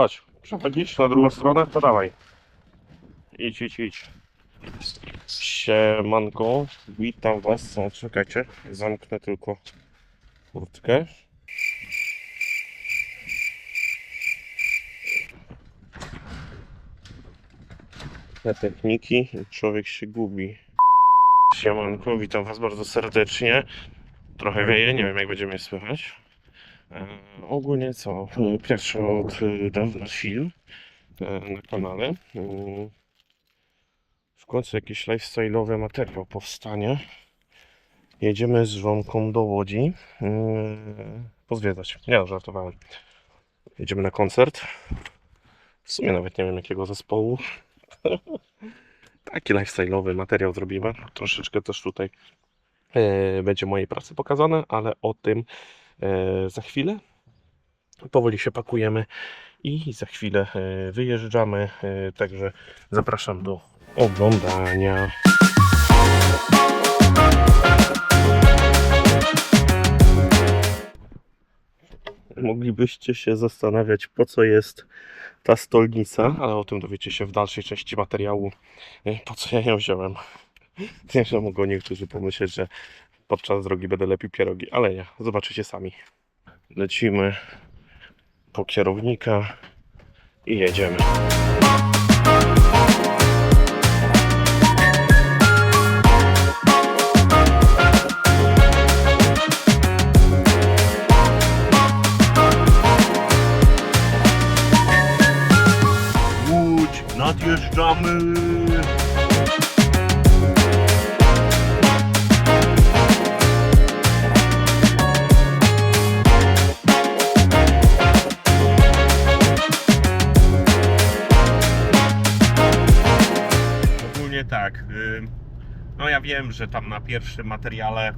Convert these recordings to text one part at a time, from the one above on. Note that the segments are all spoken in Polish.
Chodź, przechodzisz na drugą stronę, to dawaj. Idź, idź, idź. Siemanko, witam was. Czekajcie, zamknę tylko kurtkę. Te techniki, człowiek się gubi. Siemanko, witam was bardzo serdecznie. Trochę wieje, nie wiem jak będzie mnie słychać. E, ogólnie co? e, Pierwszy od e, dawna film na kanale. W końcu jakiś lifestyle'owy materiał powstanie. Jedziemy z żonką do Łodzi pozwiedzać. No, żartowałem. Jedziemy na koncert. W sumie nawet nie wiem jakiego zespołu. Taki lifestyle'owy materiał zrobimy. Troszeczkę też tutaj będzie mojej pracy pokazane, ale o tym za chwilę. Powoli się pakujemy i za chwilę e, wyjeżdżamy. E, także zapraszam do oglądania. Moglibyście się zastanawiać, po co jest ta stolnica, ale o tym dowiecie się w dalszej części materiału, e, po co ja ją wziąłem. Nie, że mogą niektórzy pomyśleć, że podczas drogi będę lepił pierogi, ale nie, zobaczycie sami. Lecimy po kierownika i jedziemy. Łódź, nadjeżdżamy! Że tam na pierwszym materiale, e,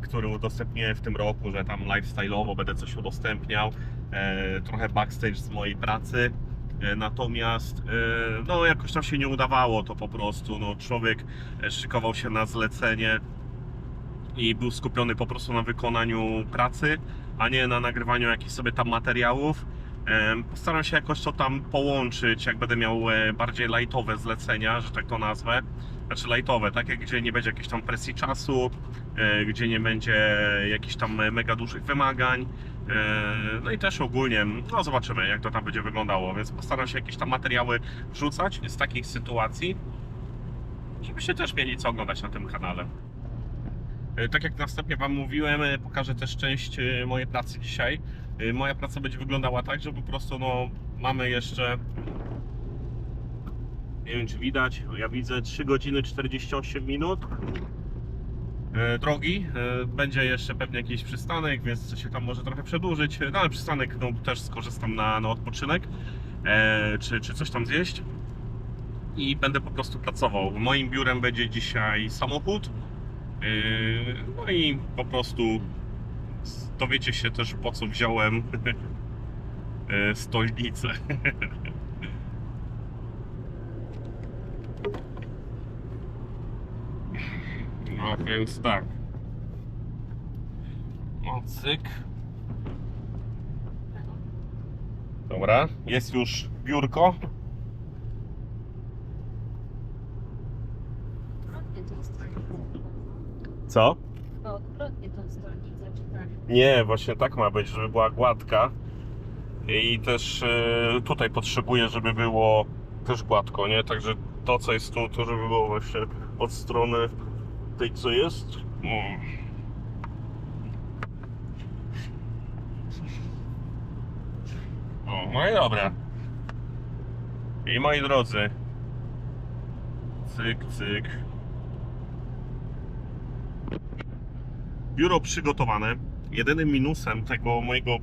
który udostępnię w tym roku, że tam lifestyle'owo będę coś udostępniał, e, trochę backstage z mojej pracy. E, Natomiast no jakoś tam się nie udawało to po prostu. No, człowiek szykował się na zlecenie i był skupiony po prostu na wykonaniu pracy, a nie na nagrywaniu jakichś sobie tam materiałów. Postaram się jakoś to tam połączyć, jak będę miał bardziej lightowe zlecenia, że tak to nazwę. Znaczy lightowe, takie, gdzie nie będzie jakiejś tam presji czasu, e, gdzie nie będzie jakichś tam mega dużych wymagań. E, No i też ogólnie, no zobaczymy jak to tam będzie wyglądało, więc postaram się jakieś tam materiały wrzucać z takich sytuacji, żebyście też mieli co oglądać na tym kanale. E, Tak jak następnie Wam mówiłem, pokażę też część mojej pracy dzisiaj. Moja praca będzie wyglądała tak, że po prostu no, mamy jeszcze nie wiem czy widać, no, ja widzę 3 godziny 48 minut e, drogi. E, Będzie jeszcze pewnie jakiś przystanek, więc się tam może trochę przedłużyć. No ale przystanek no, też skorzystam na, na odpoczynek, e, czy, czy coś tam zjeść. I będę po prostu pracował. Moim biurem będzie dzisiaj samochód. Yy, No i po prostu dowiecie się też po co wziąłem yy, stolnicę. No więc tak. No cyk. Dobra, jest już biurko. Odwrotnie tą. Co? No, odwrotnie tą. Nie, właśnie tak ma być, żeby była gładka. I też e, tutaj potrzebuję, żeby było też gładko, nie? Także to, co jest tu, to żeby było właśnie od strony tej, co jest. O, no i dobra. I moi drodzy, cyk, cyk. Biuro przygotowane. Jedynym minusem tego mojego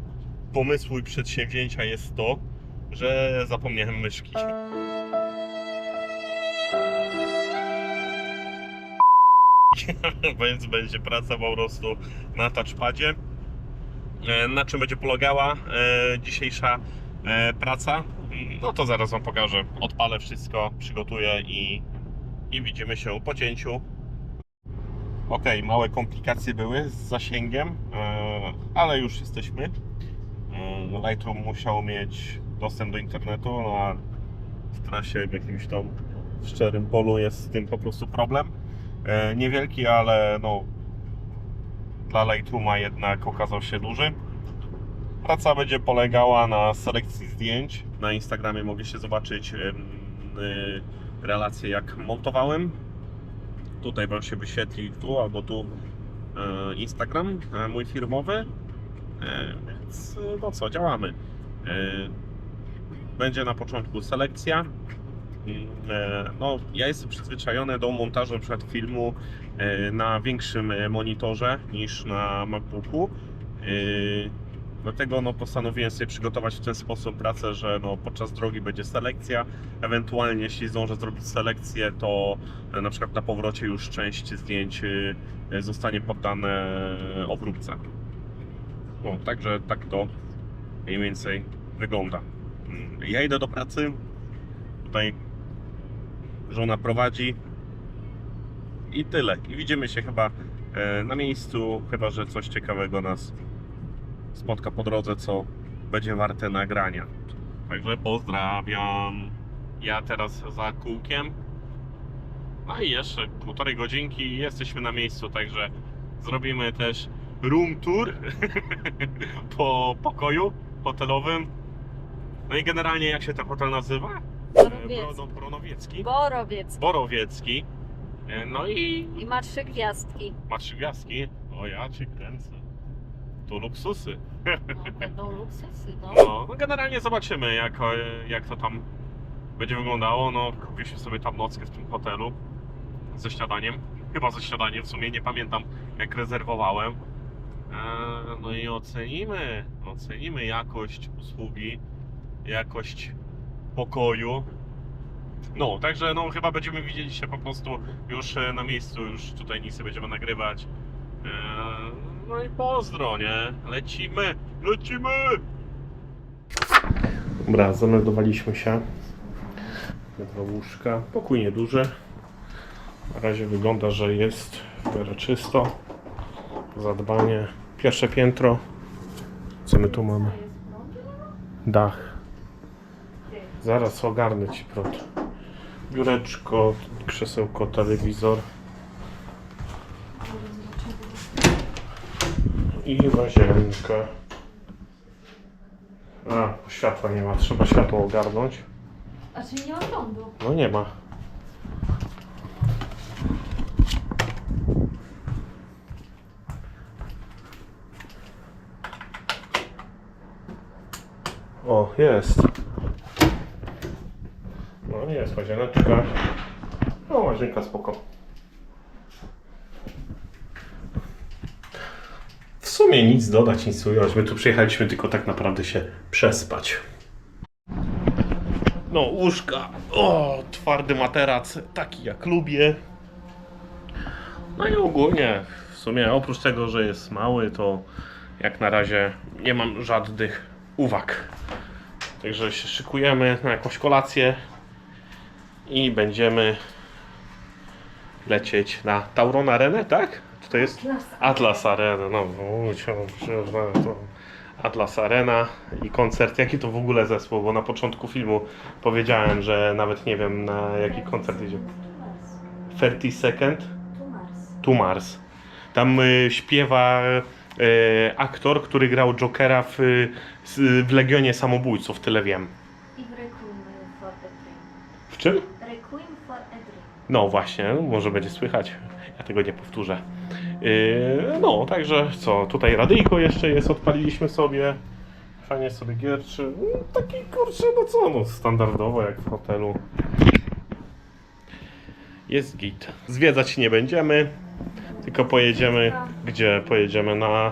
pomysłu i przedsięwzięcia jest to, że zapomniałem myszki. Więc będzie praca po prostu na touchpadzie. E, Na czym będzie polegała e, dzisiejsza e, praca? No to zaraz Wam pokażę. Odpalę wszystko, przygotuję i, i widzimy się po cięciu. Ok, małe komplikacje były z zasięgiem, ale już jesteśmy. Lightroom musiał mieć dostęp do internetu, no a w trasie w jakimś tam szczerym polu jest z tym po prostu problem. E, niewielki, ale no dla Lightrooma jednak okazał się duży. Praca będzie polegała na selekcji zdjęć. Na Instagramie mogliście zobaczyć em, y, relacje jak montowałem. Tutaj Wam się wyświetli tu albo tu e, Instagram e, mój firmowy. Więc no co, działamy. Będzie na początku selekcja. E, No, ja jestem przyzwyczajony do montażu przykład filmu e, na większym e, monitorze niż na MacBooku. Dlatego no, postanowiłem sobie przygotować w ten sposób pracę, że no, podczas drogi będzie selekcja. Ewentualnie, jeśli zdążę zrobić selekcję, to na przykład na powrocie już część zdjęć zostanie poddane obróbce. No, także tak to mniej więcej wygląda. Mm, Ja idę do pracy. Tutaj żona prowadzi. I tyle. I widzimy się chyba e, na miejscu, chyba że coś ciekawego nas spotka po drodze, co będzie warte nagrania. Także pozdrawiam. Ja teraz za kółkiem. No i jeszcze półtorej godzinki jesteśmy na miejscu, także zrobimy też room tour po pokoju hotelowym. No i generalnie jak się ten hotel nazywa? Borowiecki. Brono- Bronowiecki. Borowiec. Borowiecki. E, No i I ma trzy gwiazdki. ma trzy gwiazdki. O ja cię kręcę. To luksusy. No, będą luksusy, no. No, no generalnie zobaczymy jak, e, jak to tam będzie wyglądało. No, kupiliśmy sobie tam nockę w tym hotelu ze śniadaniem. Chyba ze śniadaniem, w sumie nie pamiętam jak rezerwowałem. E, No i ocenimy, ocenimy jakość usługi, jakość pokoju. No, także no chyba będziemy widzieli się po prostu już e, na miejscu, już tutaj nic będziemy nagrywać. E, No i pozdro, nie? Lecimy, lecimy! Dobra, zameldowaliśmy się. Dwa łóżka. Pokój nieduży. Na razie wygląda, że jest w miarę czysto. Zadbanie. Pierwsze piętro. Co my tu mamy? Dach. Zaraz ogarnę ci prąd. Biureczko, krzesełko, telewizor. I łazienka. A, światła nie ma, trzeba światło ogarnąć. A czy nie ma prądu? No nie ma. O, jest. Jest łazieneczka. No łazienka spoko. W sumie nic dodać, nic ująć. My tu przyjechaliśmy tylko tak naprawdę się przespać. No, łóżka. O, twardy materac, taki jak lubię. No i ogólnie, w sumie oprócz tego, że jest mały, to jak na razie nie mam żadnych uwag. Także się szykujemy na jakąś kolację i będziemy lecieć na Tauron Arenę, tak? Czy to jest? Atlas Arena, no musiałem to Atlas Arena i koncert. Jaki to w ogóle zespół? Bo na początku filmu powiedziałem, że nawet nie wiem na jaki koncert idzie. 30 Second Tu Mars. to Mars. Tam y, śpiewa y, aktor, który grał Jokera w, y, w Legionie Samobójców, tyle wiem. I w Requiem for a Dream. W czym? Requiem for a Dream. No właśnie, może będzie słychać. Ja tego nie powtórzę. Yy, no, także co, tutaj radyjko jeszcze jest, odpaliliśmy sobie. Fajnie sobie gierczy. No, taki kurczę, no co, no standardowo jak w hotelu. Jest git. Zwiedzać nie będziemy, tylko pojedziemy, gdzie pojedziemy na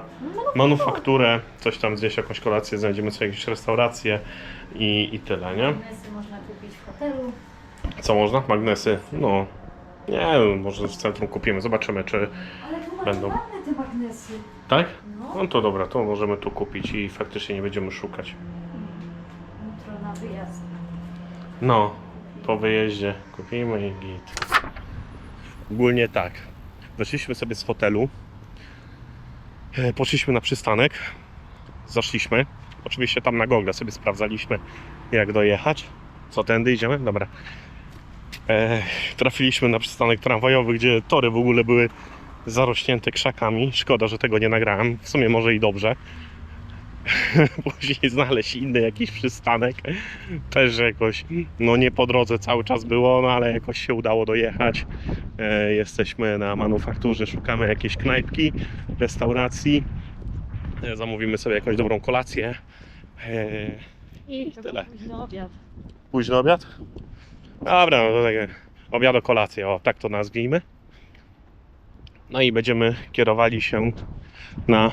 manufakturę, coś tam zjeść, jakąś kolację, znajdziemy sobie jakieś restauracje i, i tyle, nie? Można kupić w hotelu. Co można? Magnesy? No. Nie, może w centrum kupimy. Zobaczymy, czy. Ale tu macie Będą. ładne te magnesy. Tak? No. No to dobra, to możemy tu kupić i faktycznie nie będziemy szukać. Jutro na wyjazd. No, po wyjeździe kupimy i git. Ogólnie tak. Weszliśmy sobie z hotelu. E, Poszliśmy na przystanek. Zaszliśmy. Oczywiście tam na Google sobie sprawdzaliśmy jak dojechać. Co, tędy idziemy? Dobra. E, trafiliśmy na przystanek tramwajowy, gdzie tory w ogóle były zarośnięte krzakami. Szkoda, że tego nie nagrałem. W sumie może i dobrze. Później znaleźć inny jakiś przystanek. Też jakoś, no nie po drodze cały czas było, no ale jakoś się udało dojechać. E, jesteśmy na manufakturze, szukamy jakiejś knajpki, restauracji. E, zamówimy sobie jakąś dobrą kolację. E, I tyle. Późny obiad. Późny obiad? Dobra, no to takie obiad kolację, o tak to nazwijmy. No i będziemy kierowali się na...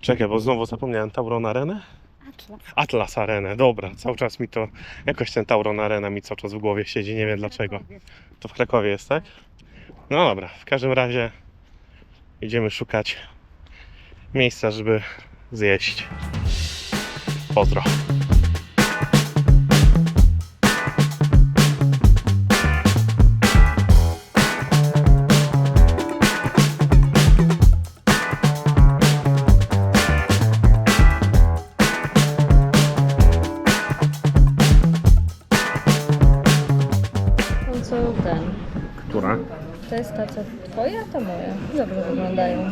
Czekaj, bo znowu zapomniałem Tauron Arenę? Atlas. Atlas Arenę, dobra, cały czas mi to... Jakoś ten Tauron Arena mi cały czas w głowie siedzi, nie wiem dlaczego. To w Krakowie jest, tak? No dobra, w każdym razie idziemy szukać miejsca, żeby zjeść. Pozdro. To moja. Dobrze wyglądają.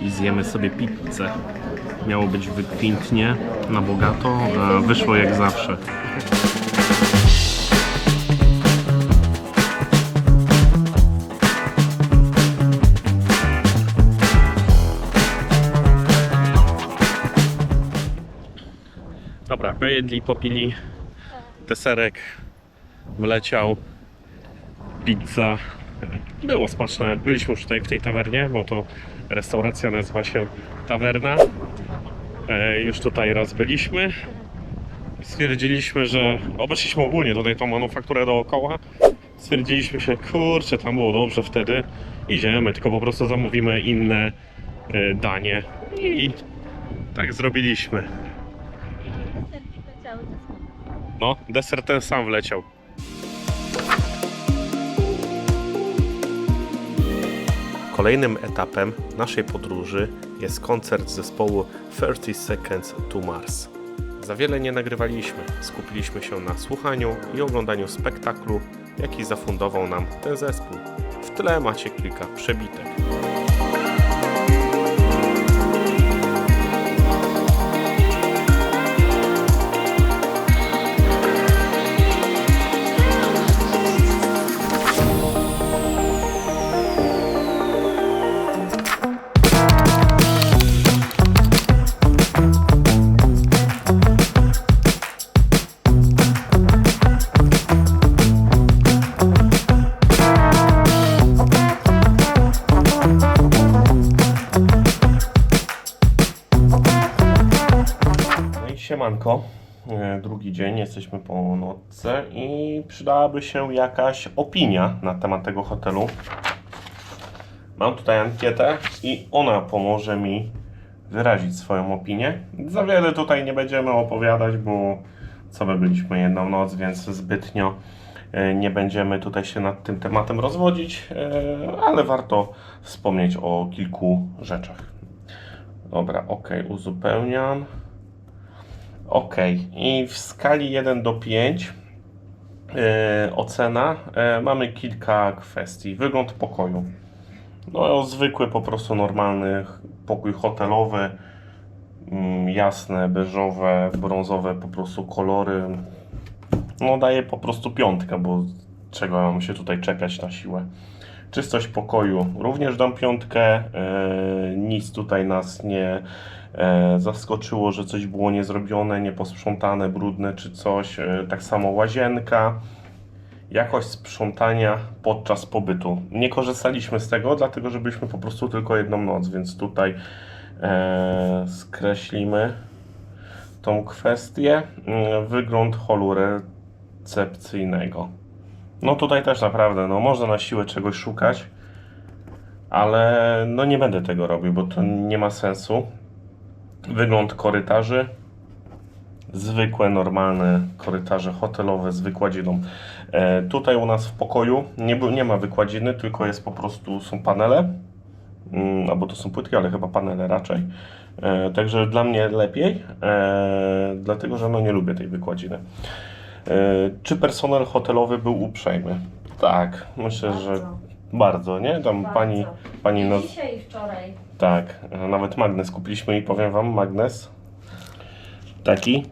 I zjemy sobie pizzę. Miało być wykwintnie, na bogato, a wyszło jak zawsze. Dobra, pojedli, popili, deserek wleciał, pizza. Było smaczne. Byliśmy już tutaj w tej tawernie, bo to restauracja nazywa się Tawerna. E, już tutaj raz byliśmy. Stwierdziliśmy, że obeszliśmy ogólnie tutaj tą manufakturę dookoła. Stwierdziliśmy się, kurczę, tam było dobrze wtedy. Idziemy, tylko po prostu zamówimy inne e, danie. I tak zrobiliśmy. No, deser ten sam wleciał. Kolejnym etapem naszej podróży jest koncert zespołu 30 Seconds to Mars. Za wiele nie nagrywaliśmy, skupiliśmy się na słuchaniu i oglądaniu spektaklu, jaki zafundował nam ten zespół. W tle macie kilka przebitek. Siemanko, E, drugi dzień, jesteśmy po nocce i przydałaby się jakaś opinia na temat tego hotelu. Mam tutaj ankietę i ona pomoże mi wyrazić swoją opinię. Za wiele tutaj nie będziemy opowiadać, bo co my byliśmy jedną noc, więc zbytnio e, nie będziemy tutaj się nad tym tematem rozwodzić, e, ale warto wspomnieć o kilku rzeczach. Dobra, ok, uzupełniam. Ok, i w skali 1 do 5 e, ocena e, mamy kilka kwestii. Wygląd pokoju. No, zwykły, po prostu normalny pokój hotelowy. Mm, jasne, beżowe, brązowe po prostu kolory. No, daje po prostu piątkę, bo czego mam się tutaj czepiać na siłę. Czystość pokoju również dam piątkę. E, nic tutaj nas nie e, zaskoczyło, że coś było niezrobione, nieposprzątane, brudne czy coś. E, tak samo łazienka. Jakość sprzątania podczas pobytu. Nie korzystaliśmy z tego, dlatego że byliśmy po prostu tylko jedną noc, więc tutaj e, skreślimy tą kwestię. Wygląd holu recepcyjnego. No tutaj też naprawdę, no można na siłę czegoś szukać, ale no nie będę tego robił, bo to nie ma sensu. Wygląd korytarzy. Zwykłe, normalne korytarze hotelowe z wykładziną. E, tutaj u nas w pokoju nie, nie ma wykładziny, tylko jest po prostu, są panele. Mm, albo to są płytki, ale chyba panele raczej. E, także dla mnie lepiej, e, dlatego że no nie lubię tej wykładziny. E, czy personel hotelowy był uprzejmy? Tak, myślę, że bardzo, nie? Tam pani, pani nas, Dzisiaj i wczoraj. tak, e, nawet magnes kupiliśmy i powiem wam, magnes taki,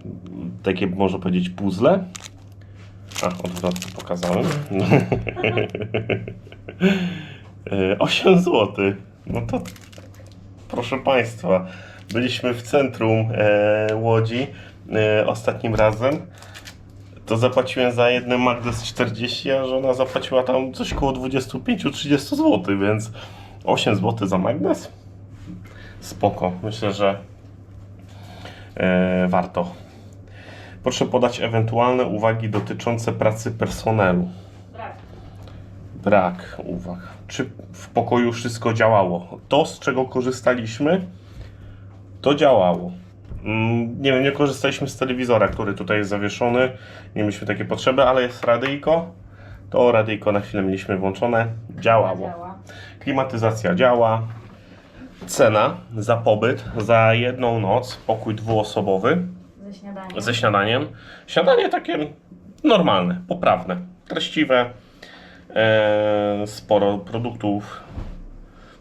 takie można powiedzieć puzzle. A, odwrotnie pokazałem. E, 8 zł. No to proszę Państwa, byliśmy w centrum e, Łodzi e, ostatnim razem. To zapłaciłem za jedny magnes 40, a żona zapłaciła tam coś koło 25-30 zł, więc 8 zł za magnes? Spoko. Myślę, że e, warto. Proszę podać ewentualne uwagi dotyczące pracy personelu. Brak. Brak uwag. Czy w pokoju wszystko działało? To, z czego korzystaliśmy, to działało. Mm, Nie wiem, nie korzystaliśmy z telewizora, który tutaj jest zawieszony. Nie mieliśmy takiej potrzeby, ale jest radyjko. To radyjko na chwilę mieliśmy włączone. Działało. Działa. Klimatyzacja działa. Cena za pobyt za jedną noc, pokój dwuosobowy Ze śniadaniem. ze śniadaniem. Śniadanie takie normalne, poprawne, treściwe, e, sporo produktów.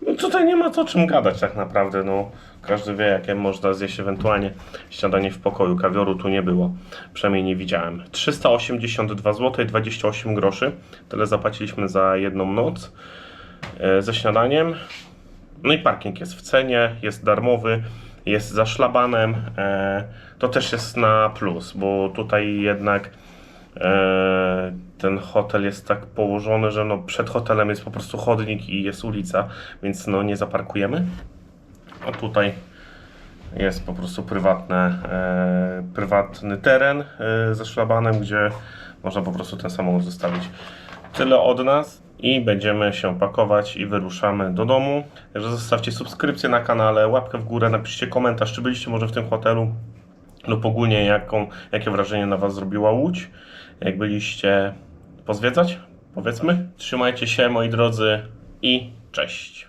No tutaj nie ma co czym gadać tak naprawdę, no. Każdy wie, jakie można zjeść ewentualnie śniadanie w pokoju. Kawioru tu nie było, przynajmniej nie widziałem. 382 zł 28 groszy. Tyle zapłaciliśmy za jedną noc e, ze śniadaniem. No i parking jest w cenie, jest darmowy, jest za szlabanem. E, to też jest na plus, bo tutaj jednak ten hotel jest tak położony, że no przed hotelem jest po prostu chodnik i jest ulica, więc no nie zaparkujemy. A tutaj jest po prostu prywatne, e, prywatny teren e, ze szlabanem, gdzie można po prostu ten samochód zostawić. Tyle od nas i będziemy się pakować i wyruszamy do domu. Także zostawcie subskrypcję na kanale, łapkę w górę, napiszcie komentarz, czy byliście może w tym hotelu lub ogólnie jaką, jakie wrażenie na Was zrobiła Łódź, jak byliście pozwiedzać, powiedzmy. Trzymajcie się moi drodzy i cześć.